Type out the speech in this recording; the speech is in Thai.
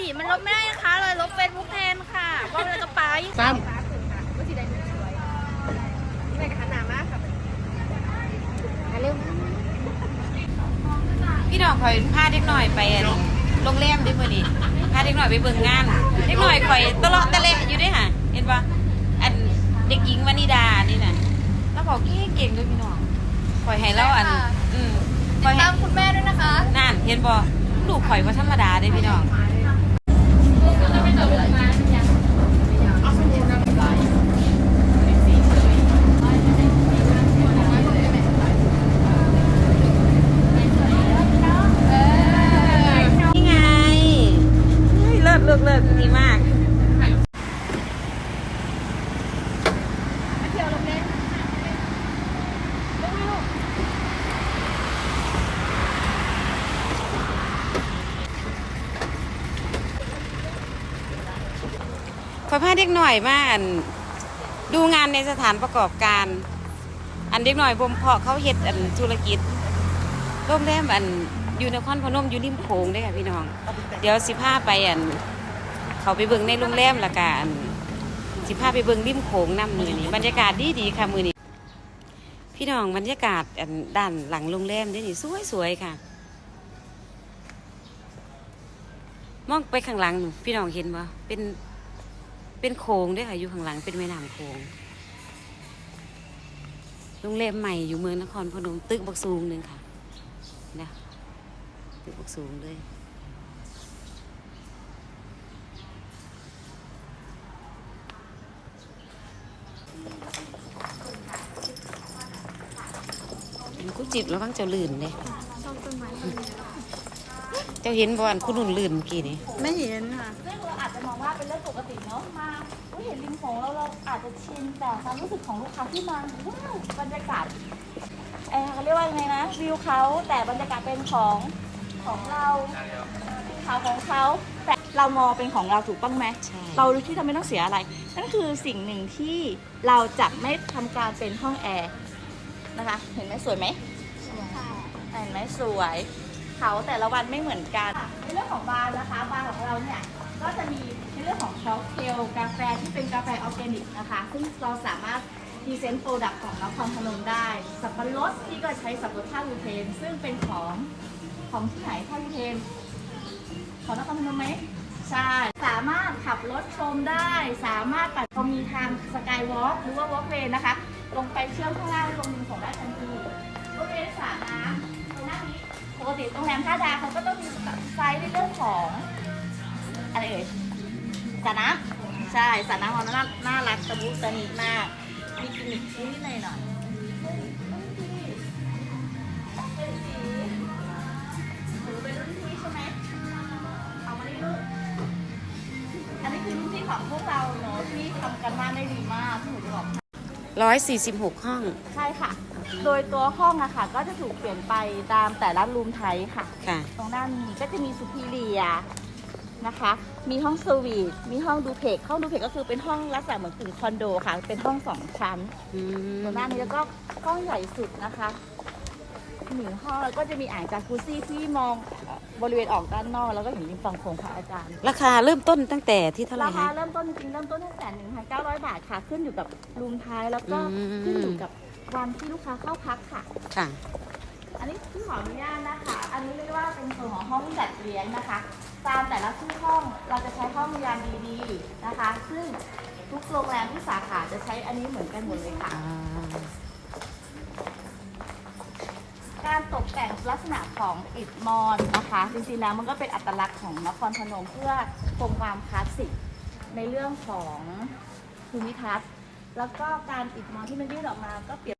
ดีตมันลบไม่ได้นะคะเลยลบเฟซบุ๊กแทนค่ะว่าเราจะไปซ้พี่น้องคอยพาเด็กหน่อยไปอันโรงแรมด้วยมื้อนี้พาเด็กหน่อยไปเบิ่งงานเด็กหน่อยคอยตลอดตะเละอยู่เด้วยค่ะเห็นปะอันเด็กหญิงวนิดานี่น่ะแล้วบอกเก่งๆด้วยพี่น้องคอยให้แล้วอันอืมคอยให้ตามคุณแม่ด้วยนะคะนั่นเห็นบ่ลูกข่อยว่าธรรมดาเด้พี่น้อง นี่ไงเฮ้ยเลิศเลิศเลิศดีมาก ขอพาเด็กหน่อยมาอันดูงานในสถานประกอบการ อันเด็กหน่อยผมเพาะเขาเฮ็ดอันธุรกิจโรงแรมอันอยู่นครพนมอยู่ริมโขงเด้ค่ะพี่น้อง เดี๋ยวสิพาไปอัน เขาไปเบิ่งในโรงแรมละกันสิพาไปเบิ่งริมโขงน้ำมือนี้บรรยากาศดีดีค่ะมือนี้ พี่น้องบรรยากาศอันด้านหลังโรงแรมด้นี่สวยสวยค่ะ มองไปข้างหลังพี่น้องเห็นบ่เป็น เป็นโขงด้วยค่ะอยู่ข้างหลังเป็นแม่น้ำโขงโรงแรมใหม่อยู่เมืองนครพนมตึกบักสูงหนึ่งค่ะนะตึกบักสูงเลยเป็นกุจิบแล้วบ้างเจ้าลื่นเลยเจ้าเห็นบอลคุณนุ่นลื่นเมื่อกี้นี่ำไม่เห็นค่ะซึ่ง เราอาจจะมองว่าเป็นเรื่องปกติเนาะมาอุ๊ยเห็นริมโขงแล้วเราอาจจะชินแต่ความรู้สึกของลูกค้าที่มาว้าวบรรยากาศเออเขาเรียกว่ายังไงนะวิวเขาแต่บรรยากาศเป็นของของเราภูเขาของเขาแต่เรามองเป็นของเราถูกต้องไหมใช่เราที่ทำไม่ต้องเสียอะไร นั่นคือสิ่งหนึ่งที่เราจะไม่ทำการเป็นห้องแอร์นะคะ เห็นไหมสวยไหมเห็นไหมสวยเขาแต่ละวันไม่เหมือนกันในเรื่องของบาร์นะคะบาร์ของเราเนี่ยก็จะมีใน เรื่องของค็อกเทลกาแฟที่เป็นกาแฟออร์แกนิกนะคะ ซึ่งเราสามารถพรีเซนต์โปรดักต์ของนครพนมได้ สับปะรดที่ก็ใช้สับปะรดท่าลูเทน ซึ่งเป็นของของที่ไหนท่าลูเทน ของนครพนมไหมใช่ สามารถขับรถชมได้ สามารถปัดเรามีทางสกายวอล์กหรือว่าวอล์กเวย์นะคะ ลงไปเชื่อมข้างล่างลงดินส่งได้ทันทีบริเวณสระน้ำตรงหน้านี้ปกติโรงแรมท่าดาเขาก็ต้องมีไซส์ในเรื่องของ สระน้ำใช่สระน้ำของน่าน่ารักตะมุตะนิมาก มีกิมมิคนิดหน่อยหน่อยเป็นสีหนูเป็นรุ่นพี่ใช่ไหมเอามานี่ลูกอันนี้คือรุ่นพี่ของพวกเราเนอะที่ทำกันบ้านได้ดีมากที่หนูจะบอกร้อยสี่สิบหกห้อง ใช่ค่ะ โดยตัวห้องอะค่ะ ก็จะถูกเปลี่ยนไปตามแต่ละรูมไทยค่ะ ค่ะ ตรงด้านนี้ก็จะมีสุพีเรีย นะคะ มีห้องสวีท มีห้องดูเพกห้องดูเพกก็คือเป็นห้องลักษณะเหมือนถึงคอนโดค่ะ เป็นห้องสองชั้นอืมตรงด้านนี้แล้วก็ห้องใหญ่สุดนะคะหนึ่งห้องแล้วก็จะมีอ่างจากุซี่ที่มองเอ่อบริเวณออกด้านนอก แล้วก็เห็นริมฝั่งโขงค่ะอาจารย์ ราคาเริ่มต้นตั้งแต่ที่เท่าไหร่ราคาคะเริ่มต้นจริงๆเริ่มต้นตั้งแต่1,900 บาทค่ะ ขึ้นอยู่กับรูมท้ายแล้วก็อืม ขึ้นอยู่กับวันที่ลูกค้าเข้าพักค่ะ ค่ะ อันนี้ที่ขออนุญาตนะคะ อันนี้เรียกว่าเป็นส่วนของห้องจัดเลี้ยงนะคะ ตามแต่ละชื่อห้องเราจะใช้ห้องยามดีๆนะคะ ซึ่งทุกโรงแรมที่สาขาจะใช้อันนี้เหมือนกันหมดเลยค่ะ การตกแต่งลักษณะของอิฐมอนนะคะจริงๆแล้วมันก็เป็นอัตลักษณ์ของนครพนมเพื่อคงความคลาสสิกในเรื่องของภูมิทัศน์แล้วก็การอิฐมอนที่มันยื่นออกมาก็เปรียบ